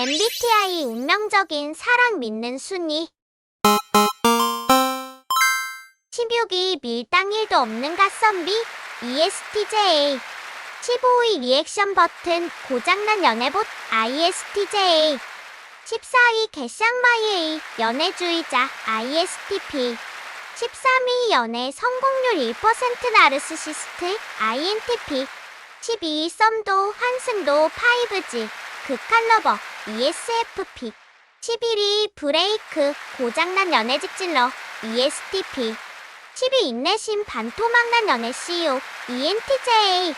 MBTI 운명적인 사랑 믿는 순위. 16위 밀당 1도 없는 갓선비 E ESTJ 15위 리액션 버튼 고장난 연애봇 ISTJ 14위 개쌍마이에이 연애주의자 ISTP 13위 연애 성공률 1% 나르시시스트 INTP 12위 썸도 환승도 5G 극한러버 ESFP 11위 브레이크 고장난 연애 직진러 ESTP 10위 인내심 반토막난 연애 CEO ENTJ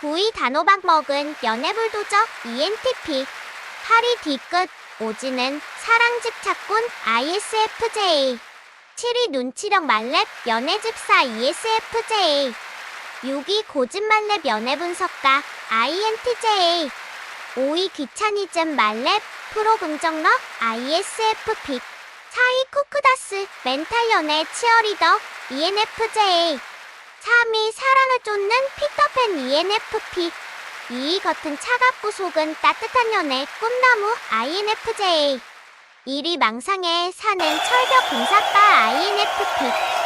9위 단호박 먹은 연애 불도저 ENTP 8위 뒤끝 오지는 사랑 집착꾼 ISFJ 7위 눈치력 만렙 연애 집사 ESFJ 6위 고집만렙 연애 분석가 INTJ 5위 귀차니즘 만렙 프로 긍정러 ISFP 4위 쿠크다스 멘탈 연애 치어리더 ENFJ 3위 사랑을 쫓는 피터팬 ENFP 2위 겉은 차갑고 속은 따뜻한 연애 꿈나무 INFJ 1위 망상에 사는 철벽 공사빠 INFP